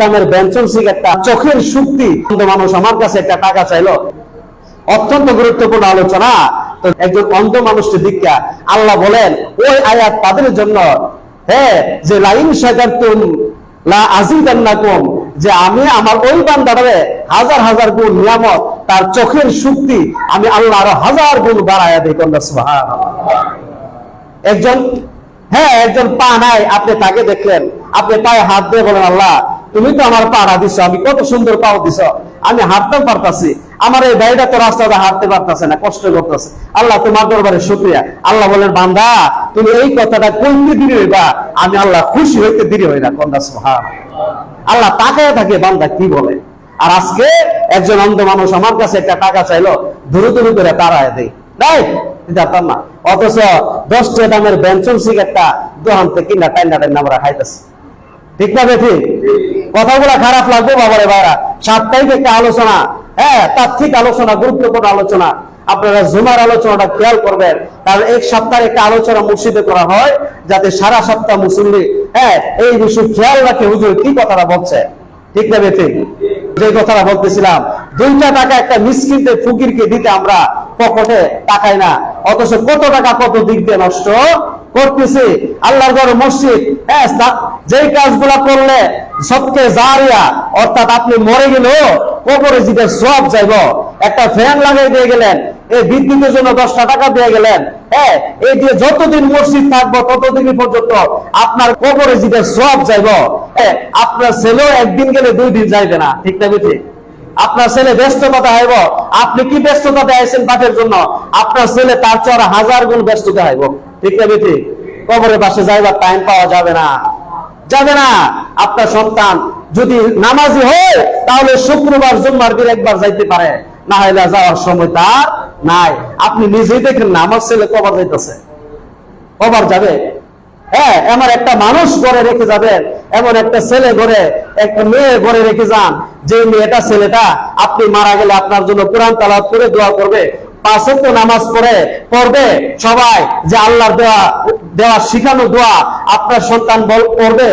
দামের ব্যঞ্জন সিগারেটটা চোখের শক্তি মানুষ আমার কাছে একটা টাকা চাইলো। অত্যন্ত গুরুত্বপূর্ণ আলোচনা। তো একজন অন্ধ দীক্ষা। আল্লাহ বলেন, ওই আয়াত তাদের জন্য। হ্যাঁ যে লাইন লা আজিদান্নাকুম, যে আমি আমার ওই বান্দারে হাজার হাজার গুণ নিয়ামত, তার চোখের শক্তি আমি আল্লাহ আরও হাজার গুণ বাড়ায়া দিই একজন হ্যাঁ একজন পা নাই, আপনি তাকে দেখলেন। আপনি পায়ে হাত দিয়ে বলেন, আল্লাহ, তুমি তো আমার পাড়া দিছো, আমি কত সুন্দর পাও দিছ। আমি হাঁটতেও পারতাছি। আমার এই ভাইটা তো রাস্তাতে হাঁটতে পারতাছে না, কষ্ট করতেছে। আল্লাহ, তোমার দরবারে শুক্রিয়া। আল্লাহ বলেন, বান্দা, তুমি এই কথাটা কইতে দিলে হইবা? আমি আল্লাহ খুশি হইতে দেরি হই না, কন্যা সুহান আল্লাহ তাকায় থাকে, বান্দা কি বলে? আর আজকে একজন অন্ধ মানুষ আমার কাছে একটা টাকা চাইলো দূরে দূরে করে তারায় দেয়। তাই অথচ দশটা দামের বেঞ্চন ব্যঞ্জন সিগারেটটা দোকান থেকে কিনা টাইনা টাইনা আমরা খাইতেছি। ঠিক না বেঠি? কথাগুলো খারাপ লাগবে বাবারে সাত তারিখ একটা আলোচনা হ্যাঁ তাত্ত্বিক আলোচনা, গুরুত্বপূর্ণ আলোচনা। আপনারা জুমার আলোচনাটা খেয়াল করবেন। কারণ এক একটা আলোচনা করা হয়, যাতে সারা সপ্তাহ মুসল্লি হ্যাঁ এই খেয়াল রাখে হুজুর কি কথাটা বলছে। ঠিক না যে কথাটা বলতেছিলাম, দুইটা টাকা একটা মিসকিনতে ফকিরকে দিতে আমরা পকেটে টাকাই না। অথচ কত টাকা কত দিক দিয়ে নষ্ট করতেছি। আল্লাহর ঘর মসজিদ হ্যাঁ যেই কাজগুলা করলে সবকে জারিয়া, অর্থাৎ আপনি মরে গেলেও কবরে জিতে সব যাইব। একটা ফ্যান লাগাই দিয়ে গেলেন এই বিদ্যুতের জন্য দশটা টাকা দিয়ে গেলেন হ্যাঁ এই দিয়ে যতদিন মসজিদ থাকব ততদিন পর্যন্ত আপনার কবরে জিতে সব যাইব। হ্যাঁ আপনার ছেলেও একদিন গেলে দুই দিন যাইবে না, ঠিক না ঠিক আপনার ছেলে ব্যস্ততা হাইব, আপনি কি ব্যস্ততা আইছেন পাঠের জন্য? আপনার ছেলে তার চেয়ে হাজার গুণ ব্যস্ততা হাইব, ঠিক না ঠিক কবরের পাশে যাইবার টাইম পাওয়া যাবে না। যাবে না। আপনার সন্তান যদি নামাজি হয়, তাহলে শুক্রবার, জুম্মার দিন একবার যাইতে পারে। না হলে যাওয়ার সময় তার নাই। আপনি নিজেই দেখেন না, আমার ছেলে কবার যাইতেছে। কবার যাবে? হ্যাঁ এমন একটা মানুষ ঘরে রেখে যাবেন, এমন একটা ছেলে ঘরে, একটা মেয়ে ঘরে রেখে যান। যে মেয়েটা, ছেলেটা, আপনি মারা গেলে আপনার জন্য কোরআন তালাত করে দোয়া করবে। পাঁচ ওয়াক্ত নামাজ পড়ে, পড়বে সবাই যে আল্লাহর দেওয়া দেওয়া শিখানো দোয়া আপনার সন্তান বল পড়বে